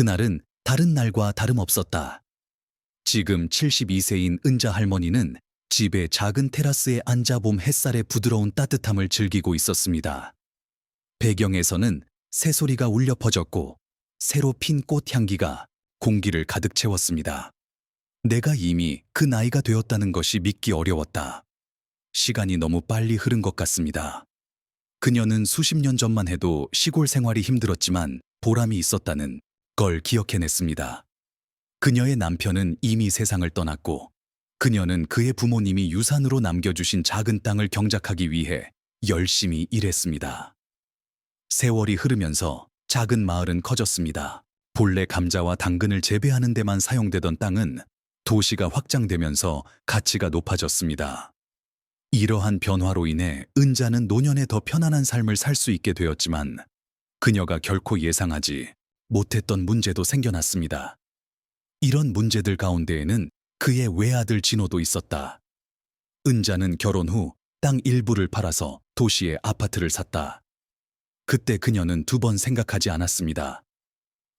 그날은 다른 날과 다름없었다. 지금 72세인 은자 할머니는 집의 작은 테라스에 앉아 봄 햇살의 부드러운 따뜻함을 즐기고 있었습니다. 배경에서는 새소리가 울려 퍼졌고 새로 핀 꽃향기가 공기를 가득 채웠습니다. 내가 이미 그 나이가 되었다는 것이 믿기 어려웠다. 시간이 너무 빨리 흐른 것 같습니다. 그녀는 수십 년 전만 해도 시골 생활이 힘들었지만 보람이 있었다는 걸 기억해냈습니다. 그녀의 남편은 이미 세상을 떠났고 그녀는 그의 부모님이 유산으로 남겨주신 작은 땅을 경작하기 위해 열심히 일했습니다. 세월이 흐르면서 작은 마을은 커졌습니다. 본래 감자와 당근을 재배하는 데만 사용되던 땅은 도시가 확장되면서 가치가 높아졌습니다. 이러한 변화로 인해 은자는 노년에 더 편안한 삶을 살 수 있게 되었지만 그녀가 결코 예상하지 못했던 문제도 생겨났습니다. 이런 문제들 가운데에는 그의 외아들 진호도 있었다. 은자는 결혼 후 땅 일부를 팔아서 도시에 아파트를 샀다. 그때 그녀는 두 번 생각하지 않았습니다.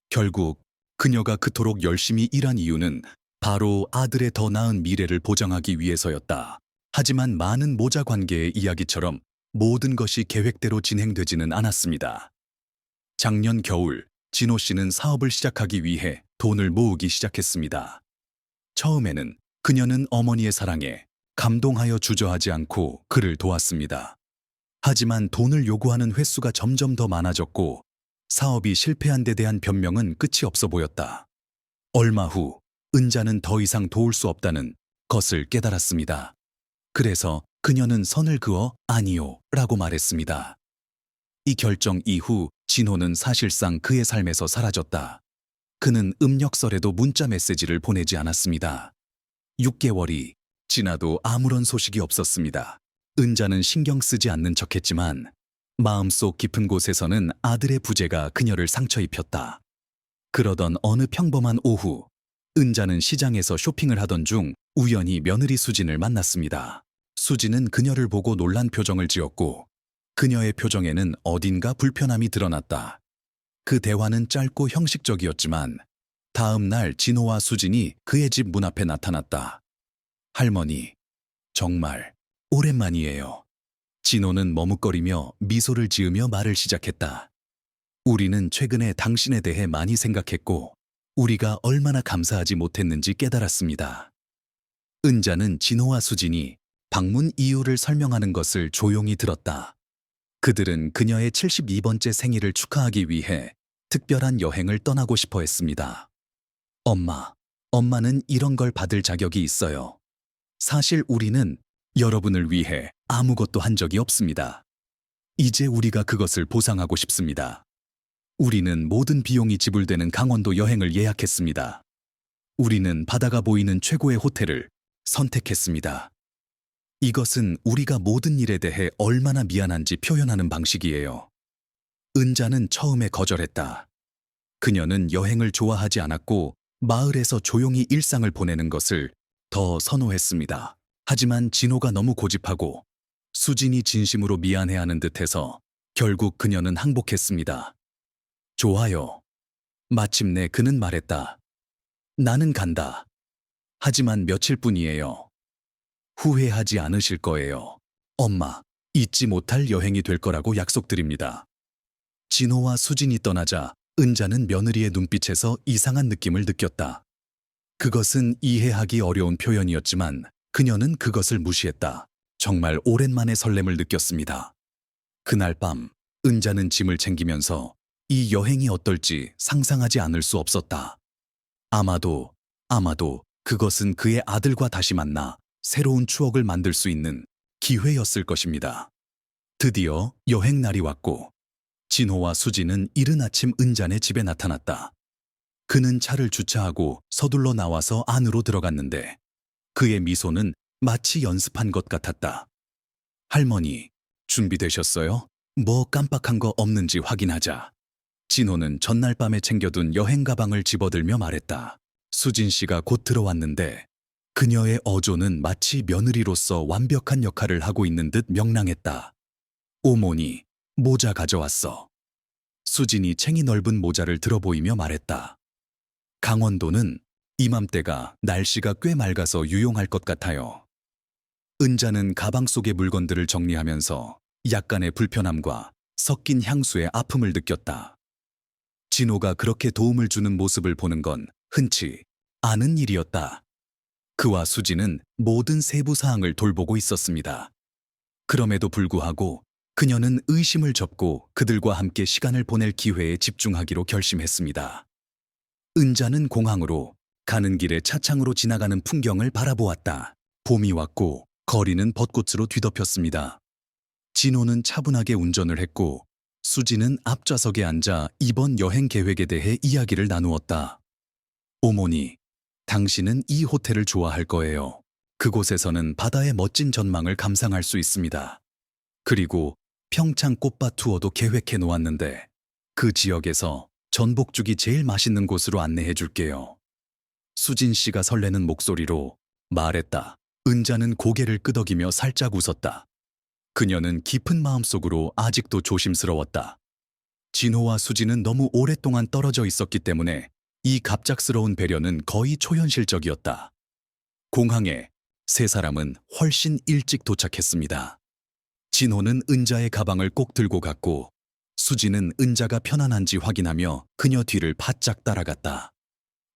결국 그녀가 그토록 열심히 일한 이유는 바로 아들의 더 나은 미래를 보장하기 위해서였다. 하지만 많은 모자 관계의 이야기처럼 모든 것이 계획대로 진행되지는 않았습니다. 작년 겨울, 진호 씨는 사업을 시작하기 위해 돈을 모으기 시작했습니다. 처음에는 그녀는 어머니의 사랑에 감동하여 주저하지 않고 그를 도왔습니다. 하지만 돈을 요구하는 횟수가 점점 더 많아졌고 사업이 실패한 데 대한 변명은 끝이 없어 보였다. 얼마 후 은자는 더 이상 도울 수 없다는 것을 깨달았습니다. 그래서 그녀는 선을 그어 아니요 라고 말했습니다. 이 결정 이후 진호는 사실상 그의 삶에서 사라졌다. 그는 음력설에도 문자 메시지를 보내지 않았습니다. 6개월이 지나도 아무런 소식이 없었습니다. 은자는 신경 쓰지 않는 척했지만 마음속 깊은 곳에서는 아들의 부재가 그녀를 상처 입혔다. 그러던 어느 평범한 오후, 은자는 시장에서 쇼핑을 하던 중 우연히 며느리 수진을 만났습니다. 수진은 그녀를 보고 놀란 표정을 지었고 그녀의 표정에는 어딘가 불편함이 드러났다. 그 대화는 짧고 형식적이었지만 다음 날 진호와 수진이 그의 집 문 앞에 나타났다. 할머니, 정말 오랜만이에요. 진호는 머뭇거리며 미소를 지으며 말을 시작했다. 우리는 최근에 당신에 대해 많이 생각했고 우리가 얼마나 감사하지 못했는지 깨달았습니다. 은자는 진호와 수진이 방문 이유를 설명하는 것을 조용히 들었다. 그들은 그녀의 72번째 생일을 축하하기 위해 특별한 여행을 떠나고 싶어 했습니다. 엄마, 엄마는 이런 걸 받을 자격이 있어요. 사실 우리는 여러분을 위해 아무것도 한 적이 없습니다. 이제 우리가 그것을 보상하고 싶습니다. 우리는 모든 비용이 지불되는 강원도 여행을 예약했습니다. 우리는 바다가 보이는 최고의 호텔을 선택했습니다. 이것은 우리가 모든 일에 대해 얼마나 미안한지 표현하는 방식이에요. 은자는 처음에 거절했다. 그녀는 여행을 좋아하지 않았고 마을에서 조용히 일상을 보내는 것을 더 선호했습니다. 하지만 진호가 너무 고집하고 수진이 진심으로 미안해하는 듯해서 결국 그녀는 항복했습니다. 좋아요. 마침내 그는 말했다. 나는 간다. 하지만 며칠뿐이에요. 후회하지 않으실 거예요. 엄마, 잊지 못할 여행이 될 거라고 약속드립니다. 진호와 수진이 떠나자 은자는 며느리의 눈빛에서 이상한 느낌을 느꼈다. 그것은 이해하기 어려운 표현이었지만 그녀는 그것을 무시했다. 정말 오랜만에 설렘을 느꼈습니다. 그날 밤, 은자는 짐을 챙기면서 이 여행이 어떨지 상상하지 않을 수 없었다. 아마도, 아마도 그것은 그의 아들과 다시 만나 새로운 추억을 만들 수 있는 기회였을 것입니다. 드디어 여행 날이 왔고, 진호와 수지는 이른 아침 은잔의 집에 나타났다. 그는 차를 주차하고 서둘러 나와서 안으로 들어갔는데 그의 미소는 마치 연습한 것 같았다. 할머니, 준비되셨어요? 뭐 깜빡한 거 없는지 확인하자. 진호는 전날 밤에 챙겨둔 여행 가방을 집어들며 말했다. 수진 씨가 곧 들어왔는데 그녀의 어조는 마치 며느리로서 완벽한 역할을 하고 있는 듯 명랑했다. 오모니, 모자 가져왔어. 수진이 챙이 넓은 모자를 들어 보이며 말했다. 강원도는 이맘때가 날씨가 꽤 맑아서 유용할 것 같아요. 은자는 가방 속의 물건들을 정리하면서 약간의 불편함과 섞인 향수의 아픔을 느꼈다. 진호가 그렇게 도움을 주는 모습을 보는 건 흔치 않은 일이었다. 그와 수지는 모든 세부 사항을 돌보고 있었습니다. 그럼에도 불구하고 그녀는 의심을 접고 그들과 함께 시간을 보낼 기회에 집중하기로 결심했습니다. 은자는 공항으로 가는 길에 차창으로 지나가는 풍경을 바라보았다. 봄이 왔고 거리는 벚꽃으로 뒤덮였습니다. 진호는 차분하게 운전을 했고 수지는 앞좌석에 앉아 이번 여행 계획에 대해 이야기를 나누었다. 어머니, 당신은 이 호텔을 좋아할 거예요. 그곳에서는 바다의 멋진 전망을 감상할 수 있습니다. 그리고 평창 꽃밭 투어도 계획해 놓았는데 그 지역에서 전복죽이 제일 맛있는 곳으로 안내해 줄게요. 수진 씨가 설레는 목소리로 말했다. 은자는 고개를 끄덕이며 살짝 웃었다. 그녀는 깊은 마음속으로 아직도 조심스러웠다. 진호와 수지는 너무 오랫동안 떨어져 있었기 때문에 이 갑작스러운 배려는 거의 초현실적이었다. 공항에 세 사람은 훨씬 일찍 도착했습니다. 진호는 은자의 가방을 꼭 들고 갔고 수지는 은자가 편안한지 확인하며 그녀 뒤를 바짝 따라갔다.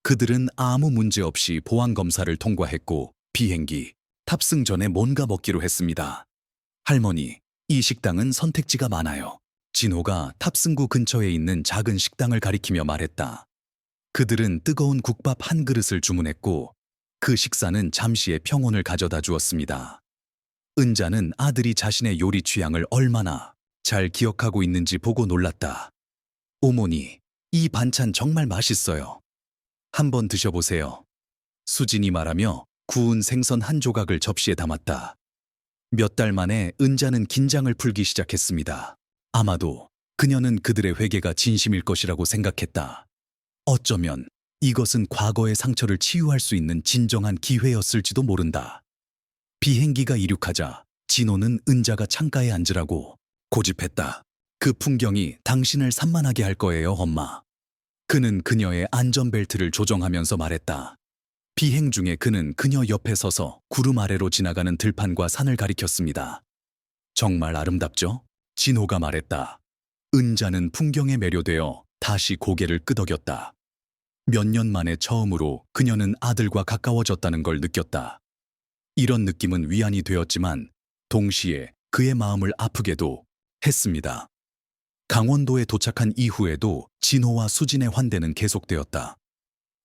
그들은 아무 문제 없이 보안 검사를 통과했고 비행기 탑승 전에 뭔가 먹기로 했습니다. 할머니, 이 식당은 선택지가 많아요. 진호가 탑승구 근처에 있는 작은 식당을 가리키며 말했다. 그들은 뜨거운 국밥 한 그릇을 주문했고 그 식사는 잠시의 평온을 가져다 주었습니다. 은자는 아들이 자신의 요리 취향을 얼마나 잘 기억하고 있는지 보고 놀랐다. 어머니, 이 반찬 정말 맛있어요. 한번 드셔보세요. 수진이 말하며 구운 생선 한 조각을 접시에 담았다. 몇 달 만에 은자는 긴장을 풀기 시작했습니다. 아마도 그녀는 그들의 회개가 진심일 것이라고 생각했다. 어쩌면 이것은 과거의 상처를 치유할 수 있는 진정한 기회였을지도 모른다. 비행기가 이륙하자 진호는 은자가 창가에 앉으라고 고집했다. 그 풍경이 당신을 산만하게 할 거예요, 엄마. 그는 그녀의 안전벨트를 조정하면서 말했다. 비행 중에 그는 그녀 옆에 서서 구름 아래로 지나가는 들판과 산을 가리켰습니다. 정말 아름답죠? 진호가 말했다. 은자는 풍경에 매료되어 다시 고개를 끄덕였다. 몇 년 만에 처음으로 그녀는 아들과 가까워졌다는 걸 느꼈다. 이런 느낌은 위안이 되었지만 동시에 그의 마음을 아프게도 했습니다. 강원도에 도착한 이후에도 진호와 수진의 환대는 계속되었다.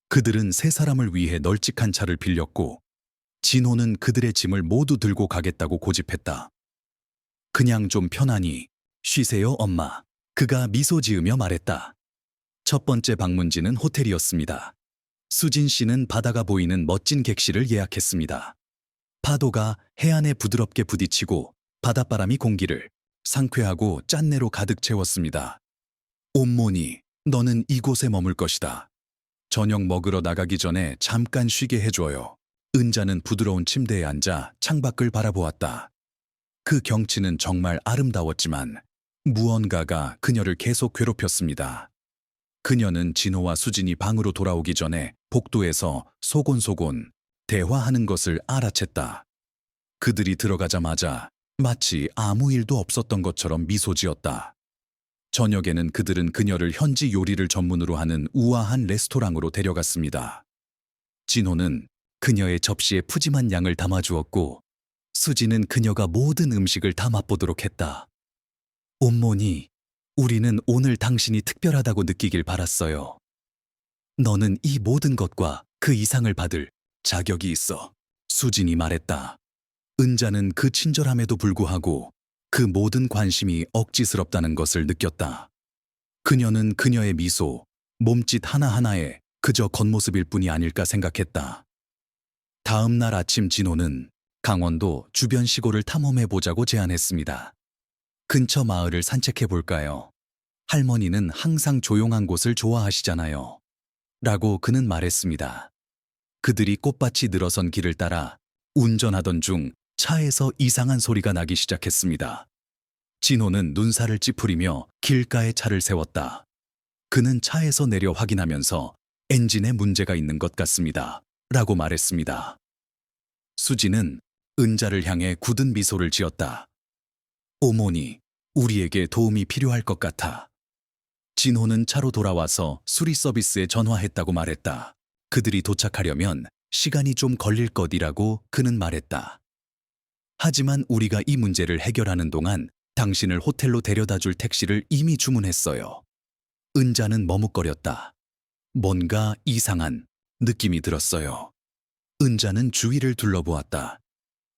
그들은 세 사람을 위해 널찍한 차를 빌렸고 진호는 그들의 짐을 모두 들고 가겠다고 고집했다. 그냥 좀 편안히 쉬세요, 엄마. 그가 미소 지으며 말했다. 첫 번째 방문지는 호텔이었습니다. 수진 씨는 바다가 보이는 멋진 객실을 예약했습니다. 파도가 해안에 부드럽게 부딪히고 바닷바람이 공기를 상쾌하고 짠내로 가득 채웠습니다. 온모니, 너는 이곳에 머물 것이다. 저녁 먹으러 나가기 전에 잠깐 쉬게 해줘요. 은자는 부드러운 침대에 앉아 창밖을 바라보았다. 그 경치는 정말 아름다웠지만 무언가가 그녀를 계속 괴롭혔습니다. 그녀는 진호와 수진이 방으로 돌아오기 전에 복도에서 소곤소곤 대화하는 것을 알아챘다. 그들이 들어가자마자 마치 아무 일도 없었던 것처럼 미소 지었다. 저녁에는 그들은 그녀를 현지 요리를 전문으로 하는 우아한 레스토랑으로 데려갔습니다. 진호는 그녀의 접시에 푸짐한 양을 담아주었고 수지는 그녀가 모든 음식을 다 맛보도록 했다. 온모니, 우리는 오늘 당신이 특별하다고 느끼길 바랐어요. 너는 이 모든 것과 그 이상을 받을 자격이 있어. 수진이 말했다. 은자는 그 친절함에도 불구하고 그 모든 관심이 억지스럽다는 것을 느꼈다. 그녀는 그녀의 미소, 몸짓 하나하나에 그저 겉모습일 뿐이 아닐까 생각했다. 다음 날 아침 진호는 강원도 주변 시골을 탐험해 보자고 제안했습니다. 근처 마을을 산책해 볼까요? 할머니는 항상 조용한 곳을 좋아하시잖아요. 라고 그는 말했습니다. 그들이 꽃밭이 늘어선 길을 따라 운전하던 중 차에서 이상한 소리가 나기 시작했습니다. 진호는 눈살을 찌푸리며 길가에 차를 세웠다. 그는 차에서 내려 확인하면서 엔진에 문제가 있는 것 같습니다. 라고 말했습니다. 수지는 은자를 향해 굳은 미소를 지었다. 어머니, 우리에게 도움이 필요할 것 같아. 진호는 차로 돌아와서 수리 서비스에 전화했다고 말했다. 그들이 도착하려면 시간이 좀 걸릴 것이라고 그는 말했다. 하지만 우리가 이 문제를 해결하는 동안 당신을 호텔로 데려다 줄 택시를 이미 주문했어요. 은자는 머뭇거렸다. 뭔가 이상한 느낌이 들었어요. 은자는 주위를 둘러보았다.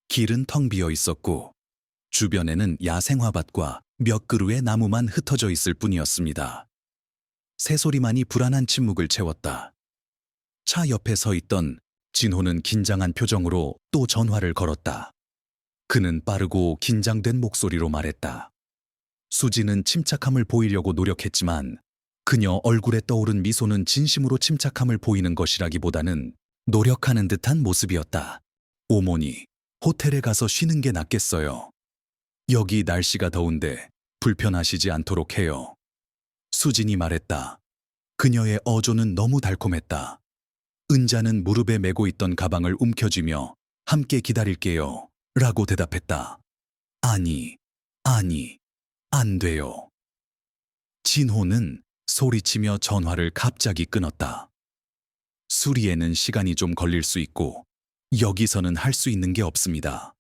길은 텅 비어 있었고 주변에는 야생화밭과 몇 그루의 나무만 흩어져 있을 뿐이었습니다. 새소리만이 불안한 침묵을 채웠다. 차 옆에 서 있던 진호는 긴장한 표정으로 또 전화를 걸었다. 그는 빠르고 긴장된 목소리로 말했다. 수지는 침착함을 보이려고 노력했지만 그녀 얼굴에 떠오른 미소는 진심으로 침착함을 보이는 것이라기보다는 노력하는 듯한 모습이었다. 어머니, 호텔에 가서 쉬는 게 낫겠어요. 여기 날씨가 더운데 불편하시지 않도록 해요. 수진이 말했다. 그녀의 어조는 너무 달콤했다. 은자는 무릎에 메고 있던 가방을 움켜쥐며 함께 기다릴게요. 라고 대답했다. 아니, 아니, 안 돼요. 진호는 소리치며 전화를 갑자기 끊었다. 수리에는 시간이 좀 걸릴 수 있고 여기서는 할 수 있는 게 없습니다.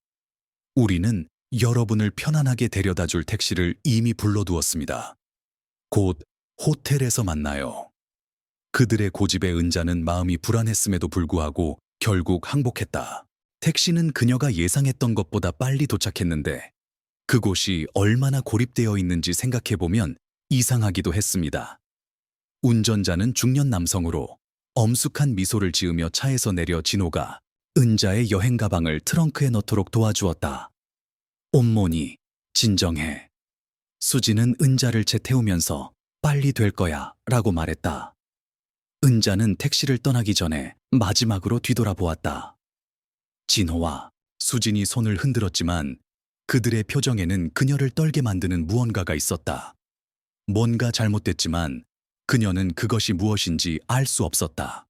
우리는 여러분을 편안하게 데려다 줄 택시를 이미 불러두었습니다. 곧 호텔에서 만나요. 그들의 고집에 은자는 마음이 불안했음에도 불구하고 결국 항복했다. 택시는 그녀가 예상했던 것보다 빨리 도착했는데 그곳이 얼마나 고립되어 있는지 생각해보면 이상하기도 했습니다. 운전자는 중년 남성으로 엄숙한 미소를 지으며 차에서 내려 진호가 은자의 여행 가방을 트렁크에 넣도록 도와주었다. 온모니, 진정해. 수지는 은자를 채 태우면서 빨리 될 거야 라고 말했다. 은자는 택시를 떠나기 전에 마지막으로 뒤돌아보았다. 진호와 수진이 손을 흔들었지만 그들의 표정에는 그녀를 떨게 만드는 무언가가 있었다. 뭔가 잘못됐지만 그녀는 그것이 무엇인지 알 수 없었다.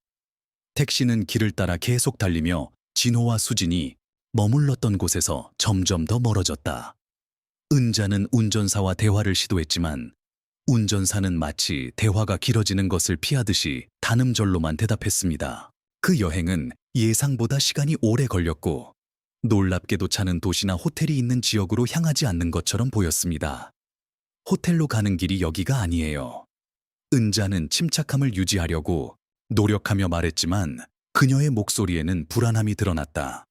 택시는 길을 따라 계속 달리며 진호와 수진이 머물렀던 곳에서 점점 더 멀어졌다. 은자는 운전사와 대화를 시도했지만 운전사는 마치 대화가 길어지는 것을 피하듯이 단음절로만 대답했습니다. 그 여행은 예상보다 시간이 오래 걸렸고 놀랍게도 차는 도시나 호텔이 있는 지역으로 향하지 않는 것처럼 보였습니다. 호텔로 가는 길이 여기가 아니에요. 은자는 침착함을 유지하려고 노력하며 말했지만 그녀의 목소리에는 불안함이 드러났다.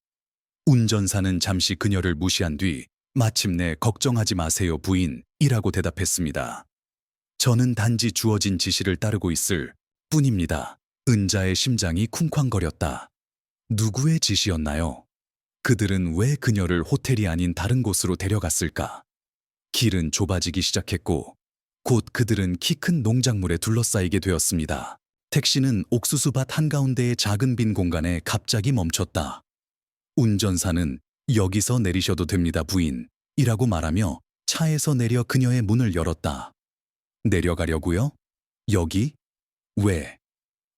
운전사는 잠시 그녀를 무시한 뒤 마침내 걱정하지 마세요 부인이라고 대답했습니다. 저는 단지 주어진 지시를 따르고 있을 뿐입니다. 은자의 심장이 쿵쾅거렸다. 누구의 지시였나요? 그들은 왜 그녀를 호텔이 아닌 다른 곳으로 데려갔을까? 길은 좁아지기 시작했고 곧 그들은 키 큰 농작물에 둘러싸이게 되었습니다. 택시는 옥수수밭 한가운데의 작은 빈 공간에 갑자기 멈췄다. 운전사는 여기서 내리셔도 됩니다, 부인. 이라고 말하며 차에서 내려 그녀의 문을 열었다. 내려가려고요? 여기? 왜?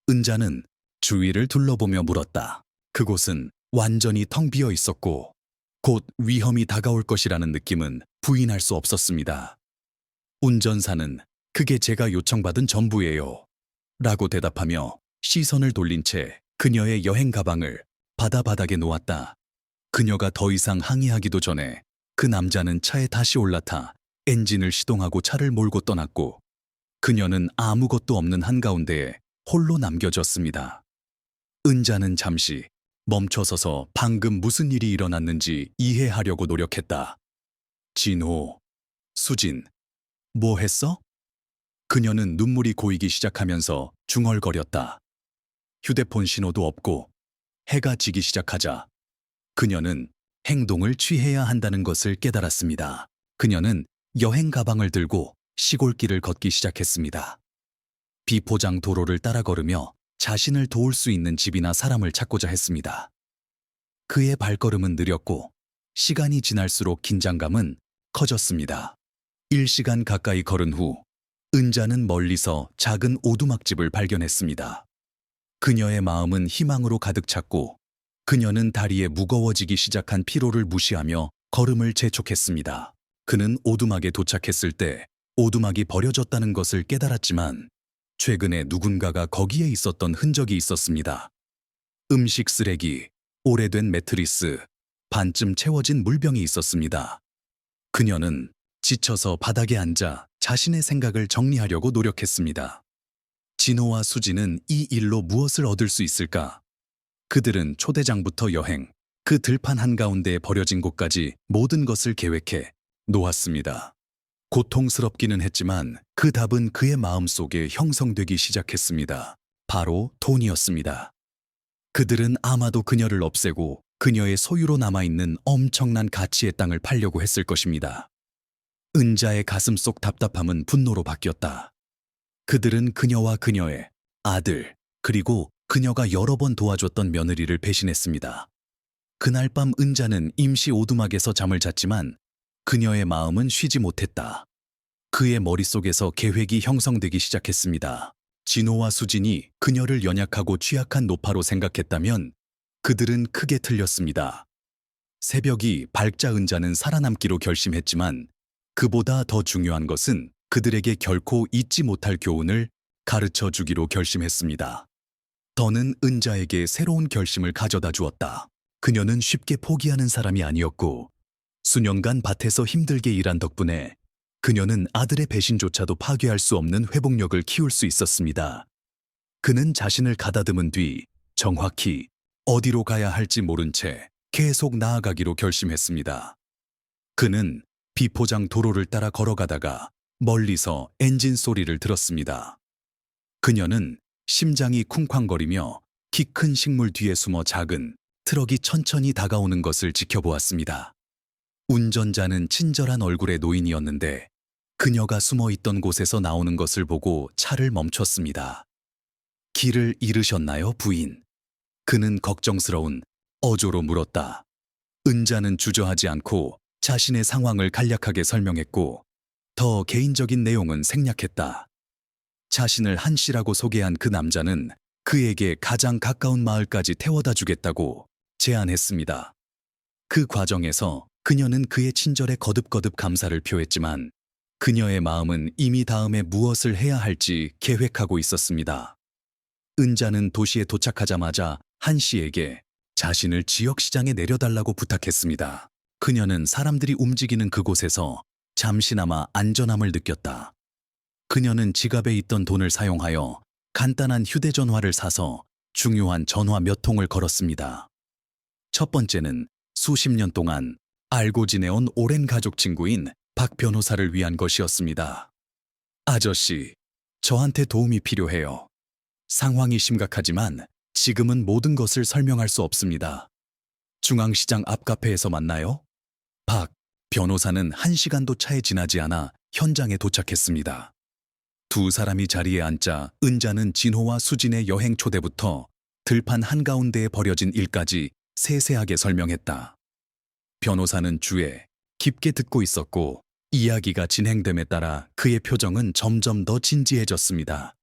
은자는 주위를 둘러보며 물었다. 그곳은 완전히 텅 비어 있었고 곧 위험이 다가올 것이라는 느낌은 부인할 수 없었습니다. 운전사는 그게 제가 요청받은 전부예요. 라고 대답하며 시선을 돌린 채 그녀의 여행 가방을 바다 바닥에 놓았다. 그녀가 더 이상 항의하기도 전에 그 남자는 차에 다시 올라타 엔진을 시동하고 차를 몰고 떠났고 그녀는 아무것도 없는 한가운데에 홀로 남겨졌습니다. 은자는 잠시 멈춰서서 방금 무슨 일이 일어났는지 이해하려고 노력했다. 진호, 수진, 뭐 했어? 그녀는 눈물이 고이기 시작하면서 중얼거렸다. 휴대폰 신호도 없고 해가 지기 시작하자 그녀는 행동을 취해야 한다는 것을 깨달았습니다. 그녀는 여행 가방을 들고 시골길을 걷기 시작했습니다. 비포장 도로를 따라 걸으며 자신을 도울 수 있는 집이나 사람을 찾고자 했습니다. 그의 발걸음은 느렸고 시간이 지날수록 긴장감은 커졌습니다. 1시간 가까이 걸은 후 은자는 멀리서 작은 오두막집을 발견했습니다. 그녀의 마음은 희망으로 가득 찼고 그녀는 다리에 무거워지기 시작한 피로를 무시하며 걸음을 재촉했습니다. 그는 오두막에 도착했을 때 오두막이 버려졌다는 것을 깨달았지만 최근에 누군가가 거기에 있었던 흔적이 있었습니다. 음식 쓰레기, 오래된 매트리스, 반쯤 채워진 물병이 있었습니다. 그녀는 지쳐서 바닥에 앉아 자신의 생각을 정리하려고 노력했습니다. 진호와 수지는 이 일로 무엇을 얻을 수 있을까? 그들은 초대장부터 여행, 그 들판 한가운데에 버려진 곳까지 모든 것을 계획해 놓았습니다. 고통스럽기는 했지만 그 답은 그의 마음속에 형성되기 시작했습니다. 바로 돈이었습니다. 그들은 아마도 그녀를 없애고 그녀의 소유로 남아있는 엄청난 가치의 땅을 팔려고 했을 것입니다. 은자의 가슴 속 답답함은 분노로 바뀌었다. 그들은 그녀와 그녀의 아들, 그리고 그녀가 여러 번 도와줬던 며느리를 배신했습니다. 그날 밤 은자는 임시 오두막에서 잠을 잤지만 그녀의 마음은 쉬지 못했다. 그의 머릿속에서 계획이 형성되기 시작했습니다. 진호와 수진이 그녀를 연약하고 취약한 노파로 생각했다면 그들은 크게 틀렸습니다. 새벽이 밝자 은자는 살아남기로 결심했지만 그보다 더 중요한 것은 그들에게 결코 잊지 못할 교훈을 가르쳐 주기로 결심했습니다. 더는 은자에게 새로운 결심을 가져다 주었다. 그녀는 쉽게 포기하는 사람이 아니었고 수년간 밭에서 힘들게 일한 덕분에 그녀는 아들의 배신조차도 파괴할 수 없는 회복력을 키울 수 있었습니다. 그는 자신을 가다듬은 뒤 정확히 어디로 가야 할지 모른 채 계속 나아가기로 결심했습니다. 그는 비포장 도로를 따라 걸어가다가 멀리서 엔진 소리를 들었습니다. 그녀는 심장이 쿵쾅거리며 키 큰 식물 뒤에 숨어 작은 트럭이 천천히 다가오는 것을 지켜보았습니다. 운전자는 친절한 얼굴의 노인이었는데 그녀가 숨어 있던 곳에서 나오는 것을 보고 차를 멈췄습니다. 길을 잃으셨나요, 부인? 그는 걱정스러운 어조로 물었다. 은자는 주저하지 않고 자신의 상황을 간략하게 설명했고 더 개인적인 내용은 생략했다. 자신을 한 씨라고 소개한 그 남자는 그에게 가장 가까운 마을까지 태워다 주겠다고 제안했습니다. 그 과정에서 그녀는 그의 친절에 거듭거듭 감사를 표했지만 그녀의 마음은 이미 다음에 무엇을 해야 할지 계획하고 있었습니다. 은자는 도시에 도착하자마자 한 씨에게 자신을 지역시장에 내려달라고 부탁했습니다. 그녀는 사람들이 움직이는 그곳에서 잠시나마 안전함을 느꼈다. 그녀는 지갑에 있던 돈을 사용하여 간단한 휴대전화를 사서 중요한 전화 몇 통을 걸었습니다. 첫 번째는 수십 년 동안 알고 지내온 오랜 가족 친구인 박 변호사를 위한 것이었습니다. 아저씨, 저한테 도움이 필요해요. 상황이 심각하지만 지금은 모든 것을 설명할 수 없습니다. 중앙시장 앞 카페에서 만나요? 박 변호사는 한 시간도 차에 지나지 않아 현장에 도착했습니다. 두 사람이 자리에 앉자 은자는 진호와 수진의 여행 초대부터 들판 한가운데에 버려진 일까지 세세하게 설명했다. 변호사는 주에 깊게 듣고 있었고 이야기가 진행됨에 따라 그의 표정은 점점 더 진지해졌습니다.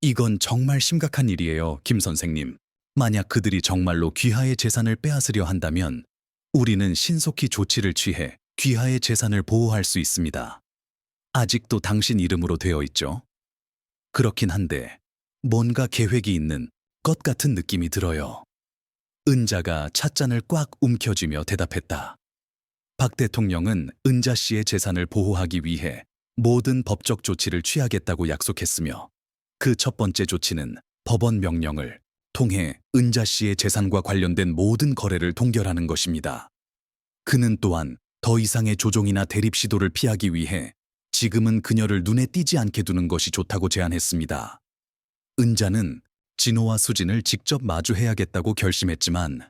이건 정말 심각한 일이에요, 김 선생님. 만약 그들이 정말로 귀하의 재산을 빼앗으려 한다면 우리는 신속히 조치를 취해 귀하의 재산을 보호할 수 있습니다. 아직도 당신 이름으로 되어 있죠? 그렇긴 한데 뭔가 계획이 있는 것 같은 느낌이 들어요. 은자가 찻잔을 꽉 움켜쥐며 대답했다. 박 대통령은 은자 씨의 재산을 보호하기 위해 모든 법적 조치를 취하겠다고 약속했으며 그 첫 번째 조치는 법원 명령을 통해 은자 씨의 재산과 관련된 모든 거래를 동결하는 것입니다. 그는 또한 더 이상의 조종이나 대립 시도를 피하기 위해 지금은 그녀를 눈에 띄지 않게 두는 것이 좋다고 제안했습니다. 은자는 진호와 수진을 직접 마주해야겠다고 결심했지만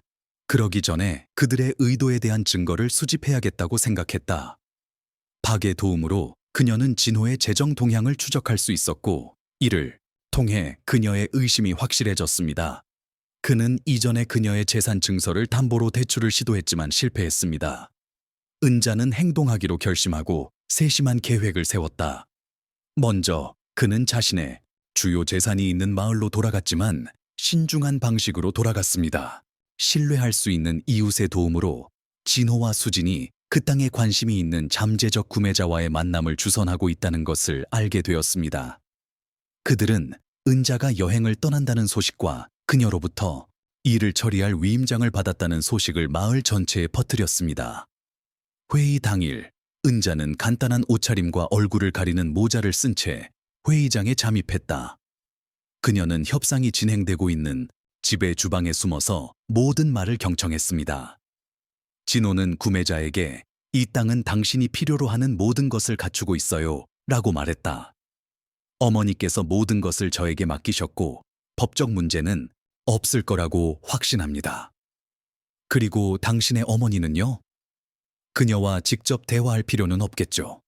그러기 전에 그들의 의도에 대한 증거를 수집해야겠다고 생각했다. 박의 도움으로 그녀는 진호의 재정 동향을 추적할 수 있었고 이를 통해 그녀의 의심이 확실해졌습니다. 그는 이전에 그녀의 재산 증서를 담보로 대출을 시도했지만 실패했습니다. 은자는 행동하기로 결심하고 세심한 계획을 세웠다. 먼저 그는 자신의 주요 재산이 있는 마을로 돌아갔지만 신중한 방식으로 돌아갔습니다. 신뢰할 수 있는 이웃의 도움으로 진호와 수진이 그 땅에 관심이 있는 잠재적 구매자와의 만남을 주선하고 있다는 것을 알게 되었습니다. 그들은 은자가 여행을 떠난다는 소식과 그녀로부터 일을 처리할 위임장을 받았다는 소식을 마을 전체에 퍼뜨렸습니다. 회의 당일, 은자는 간단한 옷차림과 얼굴을 가리는 모자를 쓴 채 회의장에 잠입했다. 그녀는 협상이 진행되고 있는 집의 주방에 숨어서 모든 말을 경청했습니다. 진호는 구매자에게 이 땅은 당신이 필요로 하는 모든 것을 갖추고 있어요. 라고 말했다. 어머니께서 모든 것을 저에게 맡기셨고 법적 문제는 없을 거라고 확신합니다. 그리고 당신의 어머니는요? 그녀와 직접 대화할 필요는 없겠죠.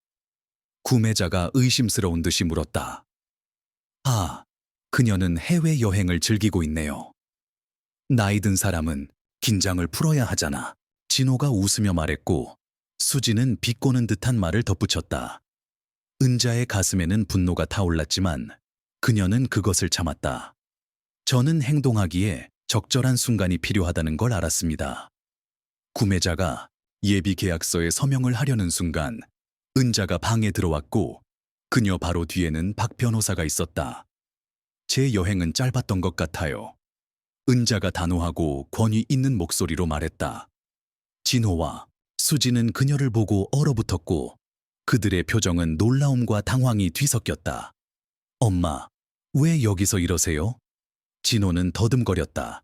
구매자가 의심스러운 듯이 물었다. 아, 그녀는 해외 여행을 즐기고 있네요. 나이 든 사람은 긴장을 풀어야 하잖아. 진호가 웃으며 말했고 수지는 비꼬는 듯한 말을 덧붙였다. 은자의 가슴에는 분노가 타올랐지만 그녀는 그것을 참았다. 저는 행동하기에 적절한 순간이 필요하다는 걸 알았습니다. 구매자가 예비 계약서에 서명을 하려는 순간 은자가 방에 들어왔고 그녀 바로 뒤에는 박 변호사가 있었다. 제 여행은 짧았던 것 같아요. 은자가 단호하고 권위 있는 목소리로 말했다. 진호와 수지는 그녀를 보고 얼어붙었고 그들의 표정은 놀라움과 당황이 뒤섞였다. 엄마, 왜 여기서 이러세요? 진호는 더듬거렸다.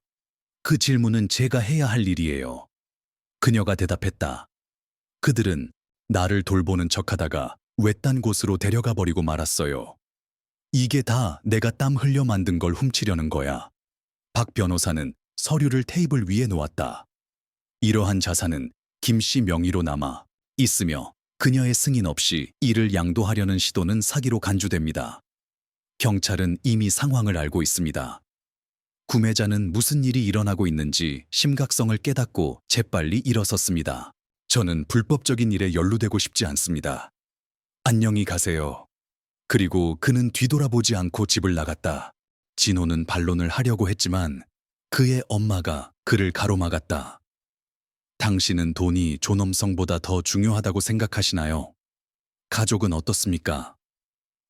그 질문은 제가 해야 할 일이에요. 그녀가 대답했다. 그들은 나를 돌보는 척하다가 외딴 곳으로 데려가 버리고 말았어요. 이게 다 내가 땀 흘려 만든 걸 훔치려는 거야. 박 변호사는 서류를 테이블 위에 놓았다. 이러한 자산은 김 씨 명의로 남아 있으며 그녀의 승인 없이 이를 양도하려는 시도는 사기로 간주됩니다. 경찰은 이미 상황을 알고 있습니다. 구매자는 무슨 일이 일어나고 있는지 심각성을 깨닫고 재빨리 일어섰습니다. 저는 불법적인 일에 연루되고 싶지 않습니다. 안녕히 가세요. 그리고 그는 뒤돌아보지 않고 집을 나갔다. 진호는 반론을 하려고 했지만 그의 엄마가 그를 가로막았다. 당신은 돈이 존엄성보다 더 중요하다고 생각하시나요? 가족은 어떻습니까?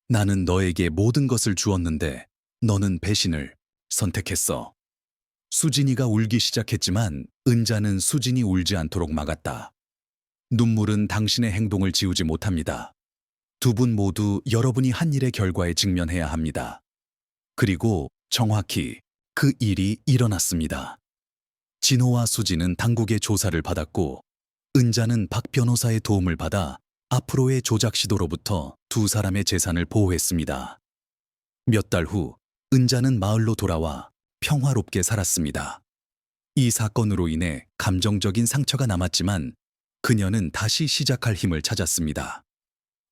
나는 너에게 모든 것을 주었는데 너는 배신을 선택했어. 수진이가 울기 시작했지만 은자는 수진이 울지 않도록 막았다. 눈물은 당신의 행동을 지우지 못합니다. 두 분 모두 여러분이 한 일의 결과에 직면해야 합니다. 그리고 정확히 그 일이 일어났습니다. 진호와 수지는 당국의 조사를 받았고 은자는 박 변호사의 도움을 받아 앞으로의 조작 시도로부터 두 사람의 재산을 보호했습니다. 몇 달 후 은자는 마을로 돌아와 평화롭게 살았습니다. 이 사건으로 인해 감정적인 상처가 남았지만 그녀는 다시 시작할 힘을 찾았습니다.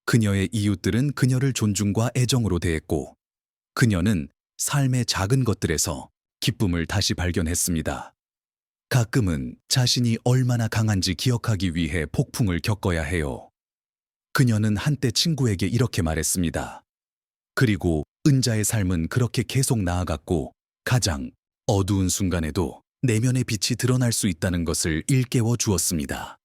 그녀의 이웃들은 그녀를 존중과 애정으로 대했고 그녀는 삶의 작은 것들에서 기쁨을 다시 발견했습니다. 가끔은 자신이 얼마나 강한지 기억하기 위해 폭풍을 겪어야 해요. 그녀는 한때 친구에게 이렇게 말했습니다. 그리고 은자의 삶은 그렇게 계속 나아갔고 가장 어두운 순간에도 내면의 빛이 드러날 수 있다는 것을 일깨워 주었습니다.